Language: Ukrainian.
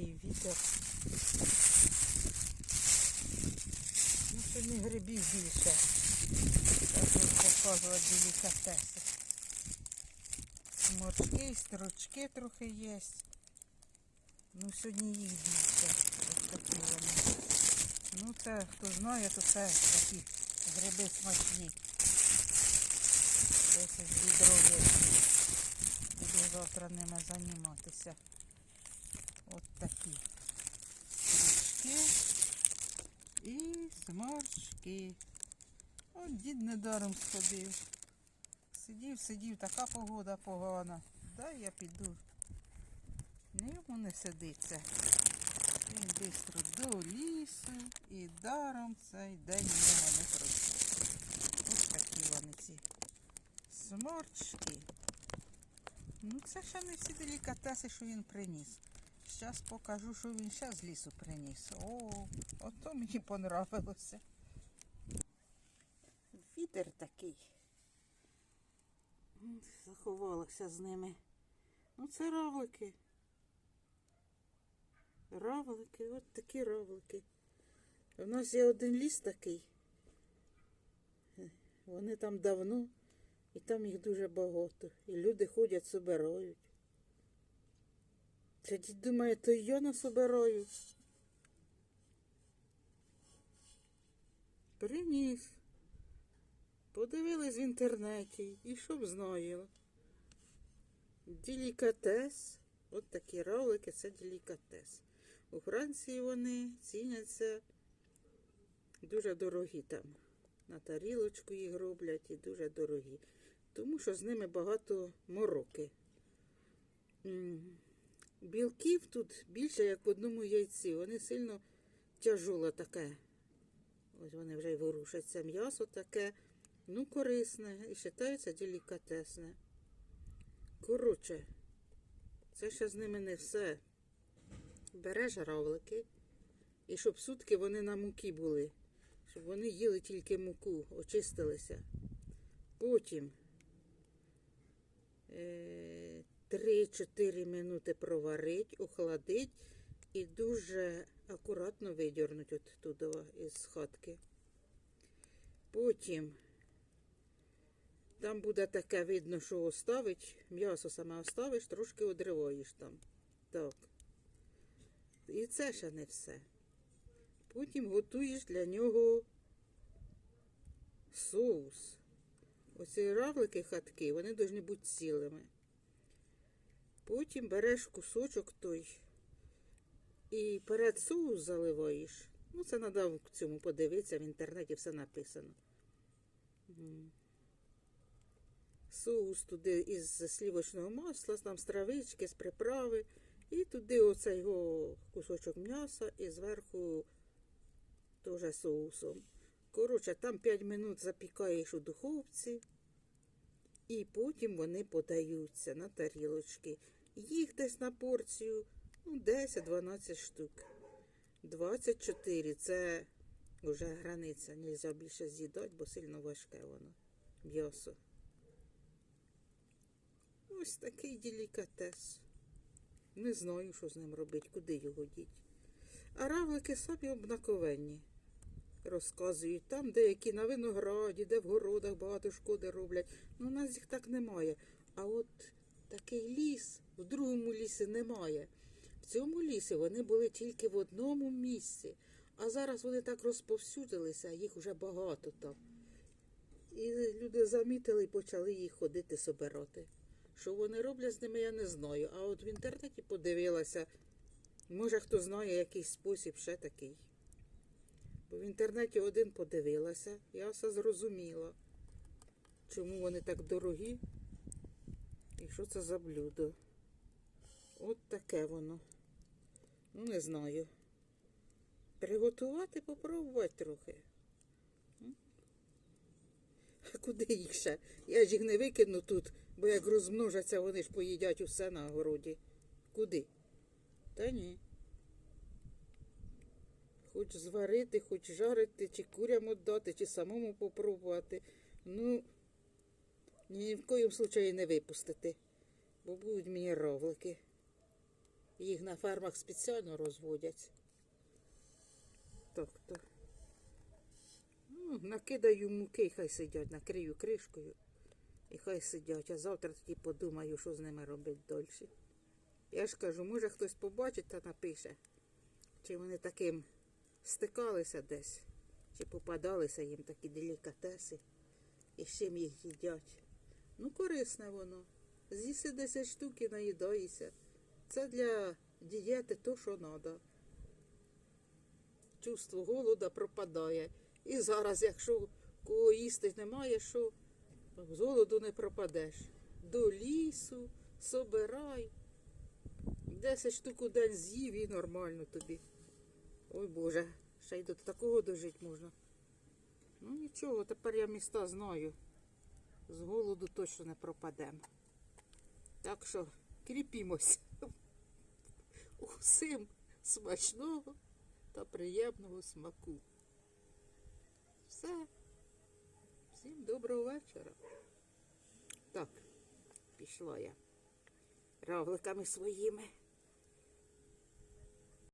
який вітер. Ну, сьогодні грибів більше. Так буду показувати делікатеси. Морчки, строчки трохи є. Ну, сьогодні їх більше. Ну, це, хто знає, то це такі гриби смачні. Десь відро. Буду завтра ними займатися. От такі смачки і сморчки. От дід недаром сходив. Сидів, сидів, така погода погана. Дай я піду. Йому не сидиться. Він бистро до лісу і даром цей день нього не пройшов. Ось такі вони ці сморчки. Ну, це ще не всі делікатеси, що він приніс. Зараз покажу, що він ще з лісу приніс. О, ото мені понравилося. Вітер такий. Заховалася з ними. Ну, це равлики. Равлики, от такі равлики. У нас є один ліс такий. Е, Вони там давно, і там їх дуже багато. І люди ходять, собирають. Це дід думає, то я насобираю. Приніс. Подивились в інтернеті і щоб знаєла. Делікатес. От такі равлики це делікатес. У Франції вони ціняться дуже дорогі там. На тарілочку їх роблять і дуже дорогі. Тому що з ними багато мороки. Білків тут більше, як в одному яйці. Вони сильно тяжоле таке. Ось вони вже й ворушаться. М'ясо таке, ну, корисне і вважається делікатесне. Коротше, це ще з ними не все. Береш равлики, і щоб сутки вони на муки були, щоб вони їли тільки муку, очистилися. Потім е, 3-4 минути проварить, охладить і дуже акуратно видірнуть от туди із хатки. Потім там буде таке видно, що оставить, м'ясо саме оставиш, трошки одриваєш там. Так. І це ще не все. Потім готуєш для нього соус. Оці равлики хатки, вони повинні бути цілими. Потім береш кусочок той і перед соус заливаєш. Ну, це треба в цьому подивитися, в інтернеті все написано. Соус туди із слівочного масла, там з травички, з приправи. І туди оцей його кусочок м'яса і зверху теж соусом. Коротше, там 5 минут запікаєш у духовці, і потім вони подаються на тарілочки. Їх десь на порцію ну, 10-12 штук. 24 це вже границя. Нельзя більше з'їдати, бо сильно важке воно. М'ясо. Ось такий делікатес. Не знаю, що з ним робити, куди його діть. А равлики самі обнаковенні. Розказують, там деякі на винограді, де в городах багато шкоди роблять. Ну, у нас їх так немає. А от такий ліс в другому лісі немає. В цьому лісі вони були тільки в одному місці. А зараз вони так розповсюдилися, їх вже багато там. І люди замітили і почали їх ходити собирати. Що вони роблять з ними, я не знаю. А от в інтернеті подивилася, може хто знає якийсь спосіб ще такий. Бо в інтернеті один подивилася, я все зрозуміла, чому вони так дорогі і що це за блюдо. От таке воно. Ну, не знаю. Приготувати, попробувати трохи. А куди їх ще? Я ж їх не викину тут, бо як розмножаться, вони ж поїдять усе на городі. Куди? Та ні. Хоч зварити, хоч жарити, чи курям віддати, чи самому попробувати. Ну, ні в коїм случаї не випустити, бо будуть мені равлики. Їх на фермах спеціально розводять. Так, то. Ну, накидаю муки, хай сидять, накрию кришкою. І хай сидять, а завтра тоді подумаю, що з ними робити далі. Я ж кажу, може хтось побачить та напише, чи вони таким стикалися десь, чи попадалися їм такі делікатеси, і з чим їх їдять. Ну, корисне воно. З'їси 10 штук і наїдаєшся. Це для дієти то, що треба. Чувство голода пропадає. І зараз, якщо кого їсти немає, що з голоду не пропадеш. До лісу, собирай. 10 штук у день з'їв і нормально тобі. Ой Боже, ще й до такого дожити можна. Ну нічого, тепер я міста знаю. З голоду точно не пропадемо. Так що кріпімось. Усім смачного та приємного смаку. Все. Всім доброго вечора. Так, пішла я равликами своїми.